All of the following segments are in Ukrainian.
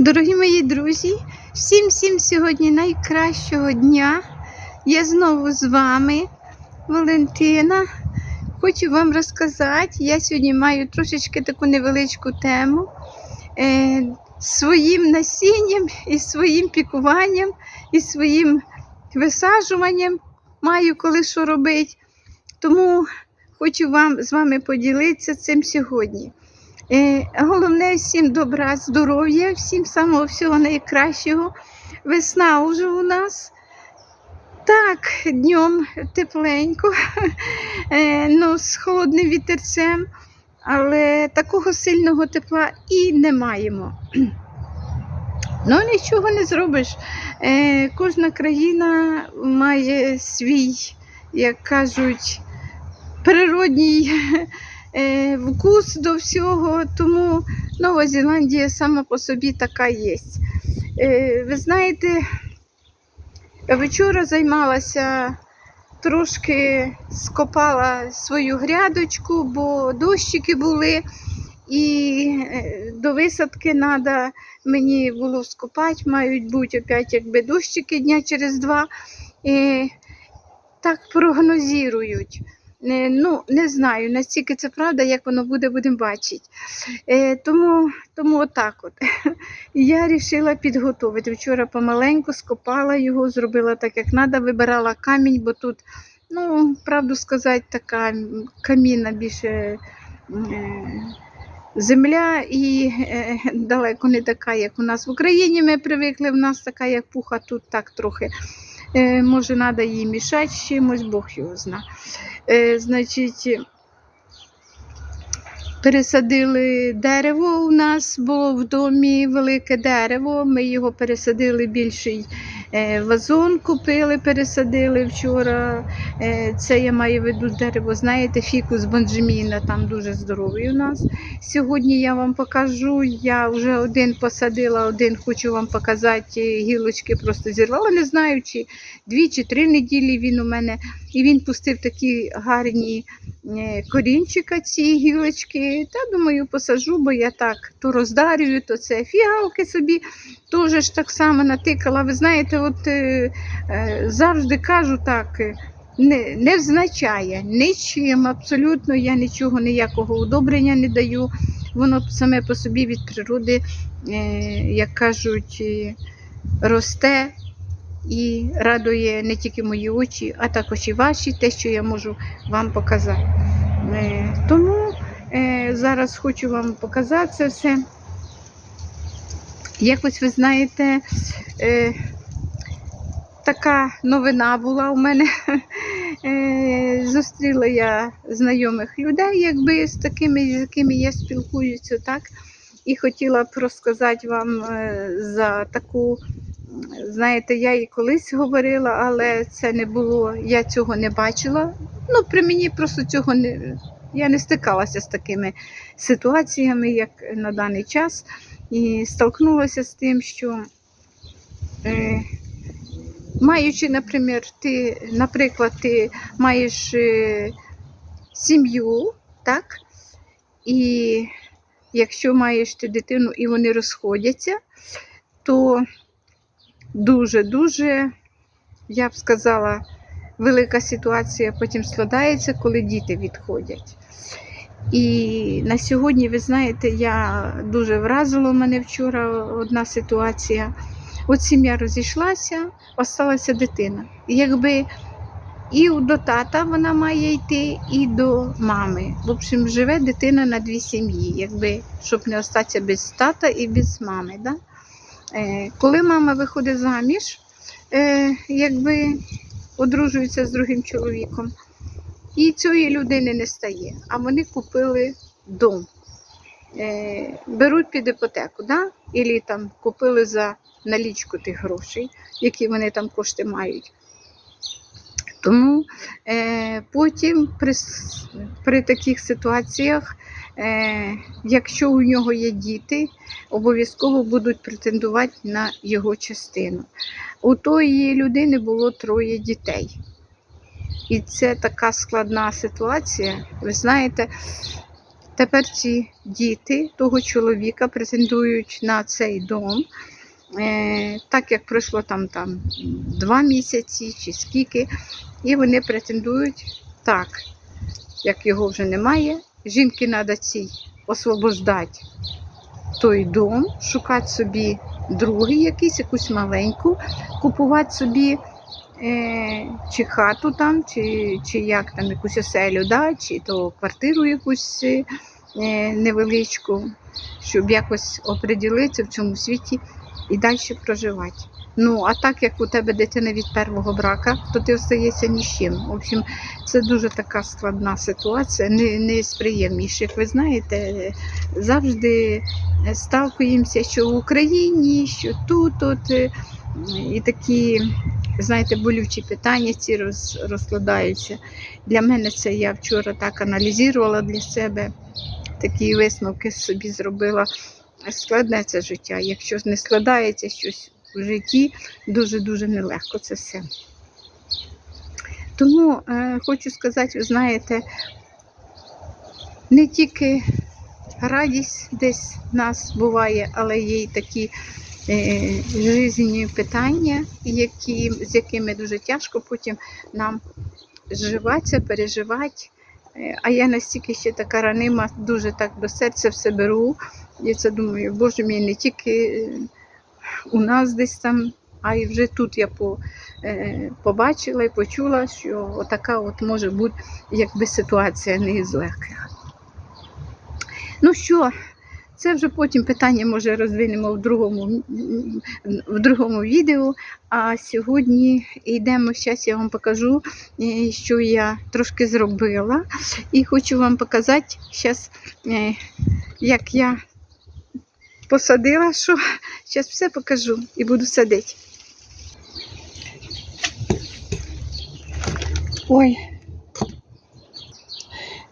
Дорогі мої друзі, всім всім сьогодні найкращого дня. Я знову з вами, Валентина. Хочу вам розказати, я сьогодні маю трошечки таку невеличку тему. Е, своїм насінням і своїм пікуванням, і своїм висаджуванням маю коли що робити. Тому хочу вам з вами поділитися цим сьогодні. Е, Головне всім добра, здоров'я, всім самого всього найкращого. Весна вже у нас. Так, днем тепленько, е, ну, з холодним вітерцем, але такого сильного тепла і не маємо. Ну, нічого не зробиш. Е, Кожна країна має свій, як кажуть, природній вкус до всього, тому Нова Зеландія сама по собі така є. Е, ви знаєте, вчора займалася, трошки скопала свою грядочку, бо дощики були, і е, до висадки треба мені було скопати, мають бути опять якби дощики дня через два. І так прогнозують. Е, Ну, не знаю, настільки це правда, як воно буде, будемо бачити. Е, тому, тому отак от. Я вирішила підготувати. Вчора помаленьку скопала його, зробила так, як треба, вибирала камінь, бо тут, ну, правду сказати, така камінна більше е, земля і е, далеко не така, як у нас в Україні. Ми привикли, в нас така, як пуха, тут так трохи. Е, може, треба її мішати з чимось, Бог його зна. Е, значить, пересадили дерево у нас, було в домі велике дерево. Ми його пересадили більший вазон, купили, пересадили вчора. Е, це я маю виду дерево, знаєте, фікус бонджеміна, там дуже здоровий у нас. Сьогодні я вам покажу. Я вже один посадила, один хочу вам показати гілочки, просто зірвала. Не знаю, чи дві чи три неділі він у мене. І він пустив такі гарні е, корінчика, ці гілочки. Та думаю, посажу, бо я так то роздарюю, то це фіалки собі теж ж так само натикала. Ви знаєте, от е, е, завжди кажу так. е, Не, не взначає нічим, абсолютно я нічого, ніякого удобрення не даю. Воно саме по собі від природи, як кажуть, росте і радує не тільки мої очі, а також і ваші, те, що я можу вам показати. Е, Тому е, зараз хочу вам показати це все. Якось ви знаєте, е, така новина була у мене. Зустріла я знайомих людей, якби з такими, з якими я спілкуюся, так? І хотіла б розказати вам за таку Знаєте, я і колись говорила, але це не було, я цього не бачила. Ну, при мені просто цього не. Я не стикалася з такими ситуаціями, як на даний час, і столкнулася з тим, що, е, маючи, наприклад, ти, наприклад, ти маєш е, сім'ю, так? І якщо маєш ти дитину і вони розходяться, то дуже-дуже, я б сказала, велика ситуація потім складається, коли діти відходять. І на сьогодні, ви знаєте, я дуже вразила мене вчора одна ситуація. От сім'я розійшлася, осталася дитина. Якби і до тата вона має йти, і до мами. В общем, живе дитина на дві сім'ї, якби, щоб не остатися без тата і без мами. Да? Е, Коли мама виходить заміж, е, якби одружується з другим чоловіком, і цієї людини не стає, а вони купили дом. Е, Беруть під іпотеку, да? Ілі там купили за налічку тих грошей, які вони там кошти мають. Тому е, потім при, при таких ситуаціях, якщо у нього є діти, обов'язково будуть претендувати на його частину. У тої людини було троє дітей. І це така складна ситуація. Ви знаєте, Тепер ці діти того чоловіка претендують на цей дом. Е, так як пройшло там, там два місяці чи скільки, і вони претендують так, як його вже немає. Жінки треба цій освобождати той дом, шукати собі другий якийсь, якусь маленьку, купувати собі е, чи хату там, чи, чи як там якусь оселю, да, чи то квартиру якусь е, невеличку, щоб якось оприділитися в цьому світі і далі проживати. Ну, а так як у тебе дитина від першого брака, то ти остаєшся ні з чим. В общем, це дуже така складна ситуація, не, не з приємніше. Як ви знаєте, завжди сталкуємося, що в Україні, що тут, от, е, і такі, знаєте, болючі питання ці роз, розкладаються. Для мене це я вчора так аналізувала для себе, такі висновки собі зробила. Складне це життя. Якщо не складається щось в житті, дуже-дуже нелегко це все. Тому е, хочу сказати, ви знаєте, не тільки радість десь в нас буває, але є й такі е, жизненні питання, які, з якими дуже тяжко потім нам зживатися, переживати. Е, А я настільки ще така ранима, дуже так до серця все беру. Я це думаю, боже мій, не тільки у нас десь там, а й вже тут я по, е, побачила і почула, що отака от може бути якби ситуація не із легких. Ну що, це вже потім питання може розвинемо в другому, в другому відео. А сьогодні йдемо, зараз я вам покажу, е, що я трошки зробила. І хочу вам показати зараз, як я посадила, що зараз все покажу і буду садити. Ой.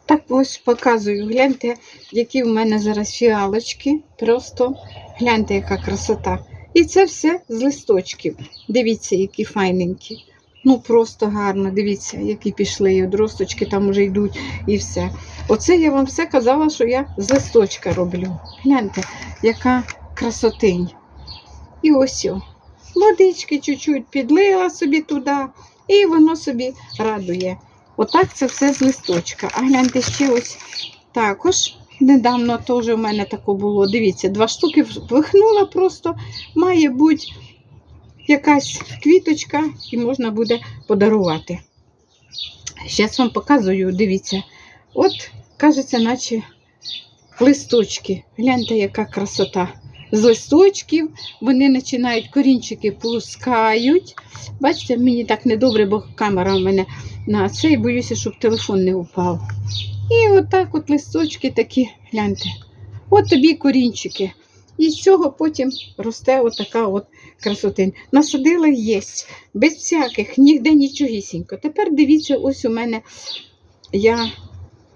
Так ось показую. Гляньте, які в мене зараз фіалочки. Просто гляньте, яка красота. І це все з листочків. Дивіться, які файненькі. Ну, просто гарно. Дивіться, які пішли і одросточки там вже йдуть і все. Оце я вам все казала, що я з листочка роблю. Гляньте, яка красотинь. І ось о. Водички чуть-чуть підлила собі туди, і воно собі радує. Отак це все з листочка. А гляньте ще ось також. Недавно теж у мене таке було. Дивіться, два штуки впихнула просто. Має бути якась квіточка і можна буде подарувати. Зараз вам показую, дивіться. От, кажеться, наче листочки. Гляньте, яка красота. З листочків вони починають корінчики пускають. Бачите, мені так недобре, бо камера у мене на цей, боюся, щоб телефон не впав. І отак от листочки такі, гляньте. От тобі корінчики. І з цього потім росте отака от красотин. Насадила єсть, без всяких, ніде нічогісінько. Тепер дивіться, ось у мене я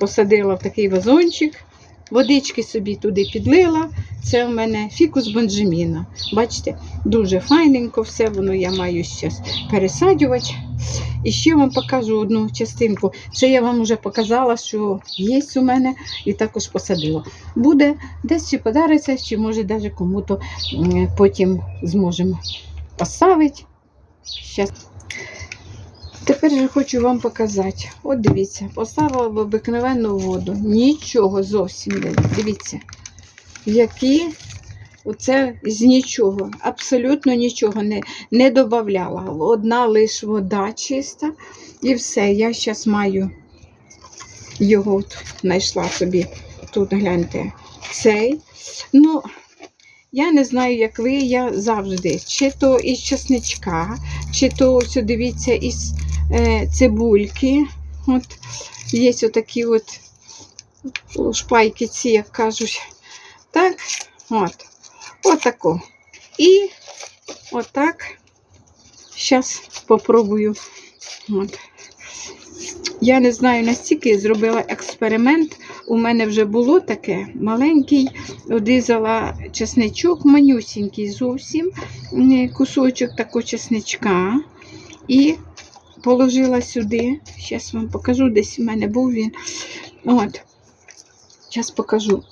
посадила в такий вазончик, водички собі туди підлила. Це у мене фікус бонджеміна. Бачите, дуже файненько все воно я маю зараз пересаджувати. І ще вам покажу одну частинку. Це я вам вже показала, що є у мене і також посадила. Буде десь чи подариться, чи може навіть кому-то потім зможемо поставити. Щас. Тепер я хочу вам показати. От дивіться, поставила в обикновенну воду. Нічого зовсім не. Дивіться, які оце з нічого, абсолютно нічого не, не додавала. Одна лише вода чиста і все. Я зараз маю його от знайшла собі. Тут гляньте цей. Ну, я не знаю, як ви, я завжди, чи то із чесничка, чи то ось дивіться із цибульки. От є отакі от шпайки ці, як кажуть. Так, от. Отако. І отак. Зараз спробую. От. Я не знаю, настільки зробила експеримент. У мене вже було таке маленький, одрізала чесничок, манюсінький зовсім, кусочок такого чесничка. І положила сюди. Зараз вам покажу, десь у мене був він. От. Зараз покажу.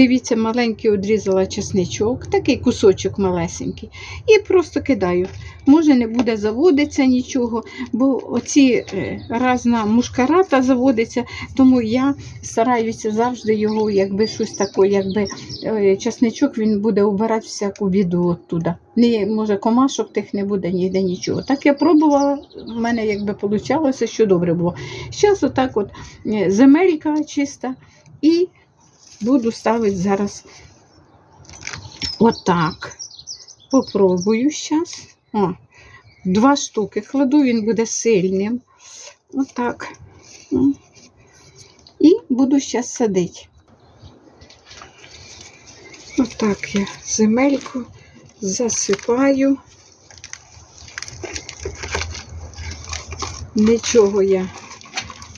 Дивіться, маленький одрізала чесничок, такий кусочок малесенький. І просто кидаю. Може, не буде заводитися нічого, бо оці е, разна мушкарата заводиться, тому я стараюся завжди його, якби щось таке, якби е, чесничок він буде убирати всяку біду оттуда. Не, може, комашок тих не буде ніде нічого. Так я пробувала, в мене якби вийшло, що добре було. Зараз отак от е, земелька чиста і буду ставити зараз отак. Попробую зараз. О, два штуки кладу, він буде сильним. Отак. І буду зараз садити. Отак я земельку засипаю. Нічого я,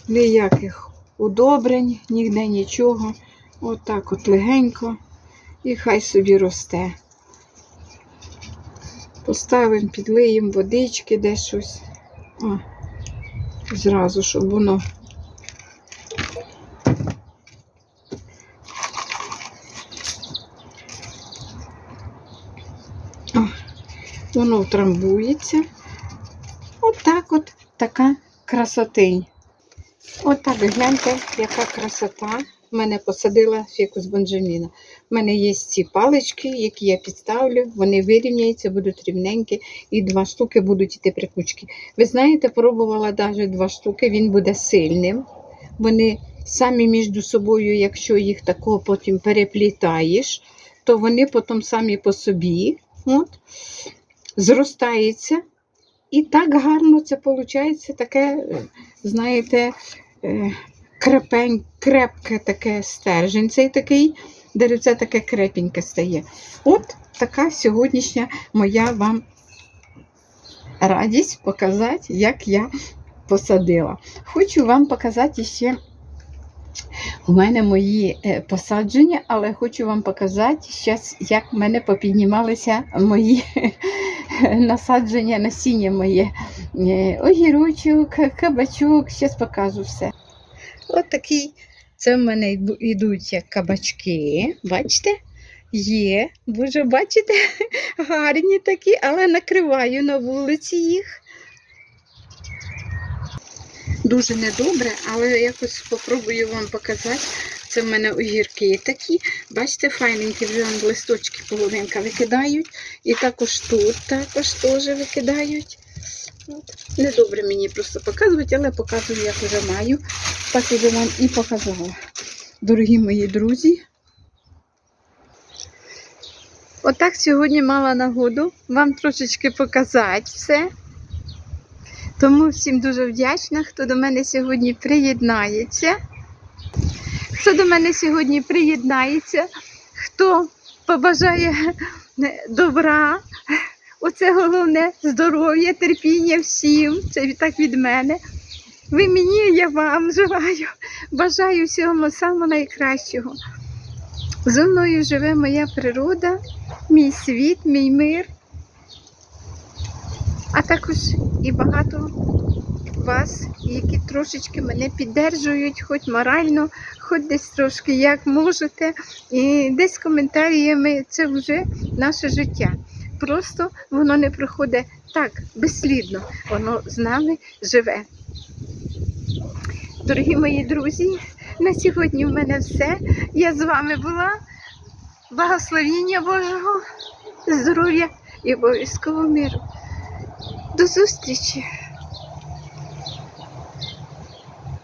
ніяких удобрень, ніде нічого. Отак от легенько. І хай собі росте. Поставимо, підлиємо водички де щось. О, зразу, щоб воно. Воно втрамбується. Отак от така красотинь. Отак гляньте, яка красота. Мене посадила фікус бонжаміна. У мене є ці палички, які я підставлю, вони вирівняються, будуть рівненькі, і два штуки будуть йти прикучки. Ви знаєте, пробувала навіть два штуки, він буде сильним. Вони самі між собою, якщо їх такого потім переплітаєш, то вони потім самі по собі от, зростаються. І так гарно це виходить, таке, знаєте, е, крепень, крепке таке стержень цей такий, деревце таке крепеньке стає. От така сьогоднішня моя вам радість показати, як я посадила. Хочу вам показати ще. У мене мої е, посадження, але хочу вам показати, щас, як в мене попіднімалися мої насадження, насіння моє. Е, Огірочок, кабачок, зараз покажу все. От такий, це в мене йдуть як кабачки. Бачите? Є, боже, бачите, гарні такі, але накриваю на вулиці їх. Дуже недобре, але якось спробую вам показати. Це в мене огірки такі. Бачите, файненькі вже листочки половинка викидають. І також тут також теж викидають. От. Недобре мені просто показувати, але показую, як вже маю. Так вже вам і показала. Дорогі мої друзі. Отак сьогодні мала нагоду вам трошечки показати все. Тому всім дуже вдячна, хто до мене сьогодні приєднається. Хто до мене сьогодні приєднається, хто побажає добра, оце головне здоров'я, терпіння всім. Це так від мене. Ви мені, я вам желаю. Бажаю всього самого найкращого. Зо мною живе моя природа, мій світ, мій мир, а також і багато вас, які трошечки мене піддержують, хоч морально, хоч десь трошки як можете. І десь коментарями це вже наше життя. Просто воно не проходить так безслідно, воно з нами живе. Дорогі мої друзі, на сьогодні в мене все. Я з вами була. Благословіння Божого, здоров'я і обов'язково миру. До зустрічі!